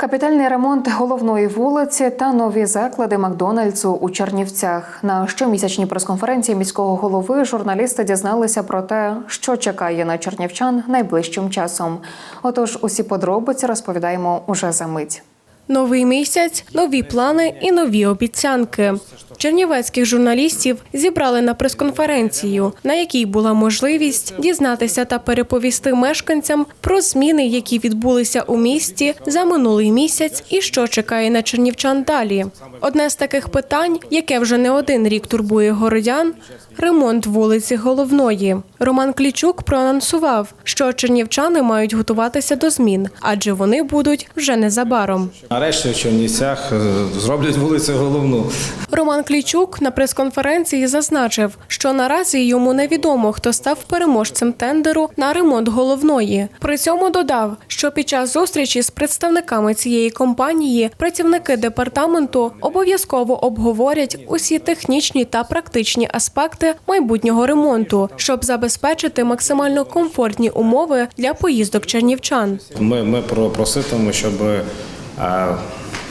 Капітальний ремонт головної вулиці та нові заклади Макдональдсу у Чернівцях. На щомісячній прес-конференції міського голови журналісти дізналися про те, що чекає на чернівчан найближчим часом. Отож, усі подробиці розповідаємо уже за мить. Новий місяць, нові плани і нові обіцянки. Чернівецьких журналістів зібрали на прес-конференцію, на якій була можливість дізнатися та переповісти мешканцям про зміни, які відбулися у місті за минулий місяць, і що чекає на чернівчан далі. Одне з таких питань, яке вже не один рік турбує городян ремонт вулиці головної. Роман Клічук проанонсував, що чернівчани мають готуватися до змін, адже вони будуть вже незабаром. Нарешті в Чернівцях е, зроблять вулицю головну. Роман Клічук на прес-конференції зазначив, що наразі йому невідомо, хто став переможцем тендеру на ремонт головної. При цьому додав, що під час зустрічі з представниками цієї компанії працівники департаменту обов'язково обговорять усі технічні та практичні аспекти майбутнього ремонту, щоб забезпечити максимально комфортні умови для поїздок чернівчан. Ми, ми про- проситимемо, щоб е,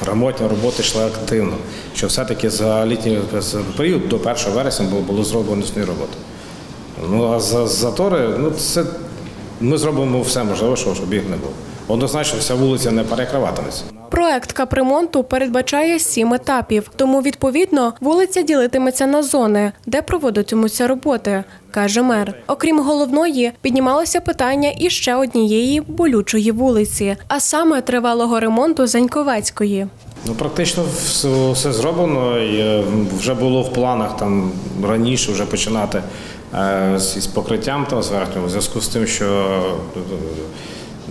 ремонтні роботи йшли активно, що все-таки за літній період до 1 вересня було, зроблено сні роботи. Ну а за затори, ну це ми зробимо все можливе, щоб їх не було. Однозначно, вся вулиця не перекриватиметься. Проект капремонту передбачає сім етапів, тому відповідно вулиця ділитиметься на зони, де проводитимуться роботи, каже мер. Окрім головної, піднімалося питання і ще однієї болючої вулиці, а саме тривалого ремонту Заньковецької. Ну, практично все, все зроблено. І е, вже було в планах там раніше вже починати е, з, з покриттям там зверхнього, в зв'язку з тим, що е,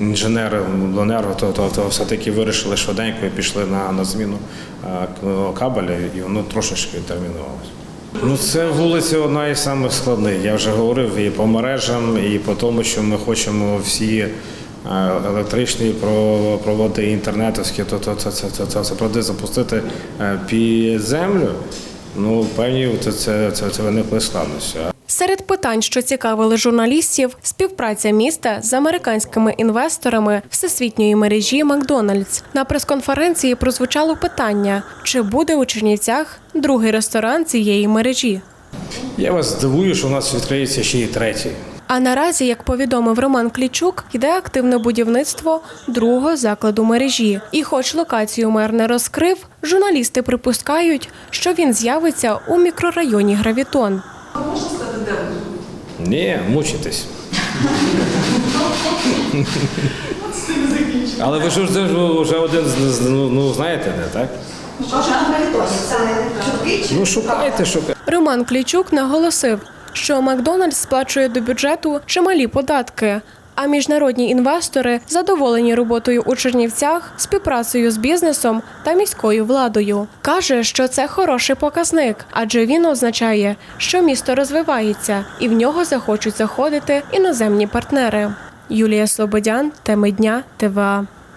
інженери Ленерго то, то, то все-таки вирішили швиденько і пішли на, на зміну е, кабеля, і воно трошечки термінувалося. Ну, це вулиця одна із самих складних. Я вже говорив і по мережам, і по тому, що ми хочемо всі е, електричні проводи інтернетовські, то, це, це, це, це, це правди запустити е, під землю. Ну, певні це, це, це, це виникли складності. Серед питань, що цікавили журналістів, співпраця міста з американськими інвесторами всесвітньої мережі Макдональдс. На прес-конференції прозвучало питання, чи буде у Чернівцях другий ресторан цієї мережі. Я вас здивую, що у нас відкриється ще й третій. А наразі, як повідомив Роман Клічук, йде активне будівництво другого закладу мережі. І, хоч локацію мер не розкрив, журналісти припускають, що він з'явиться у мікрорайоні Гравітон. Ні, мучитесь. Але ви ж вже, вже один з- з- ну, ну, знаєте, не так? Ну, шукайте, шукайте. Роман Клічук наголосив, що Макдональдс сплачує до бюджету чималі податки. А міжнародні інвестори задоволені роботою у Чернівцях, співпрацею з бізнесом та міською владою. Каже, що це хороший показник, адже він означає, що місто розвивається і в нього захочуть заходити іноземні партнери. Юлія Слободян, теми дня, ТВА.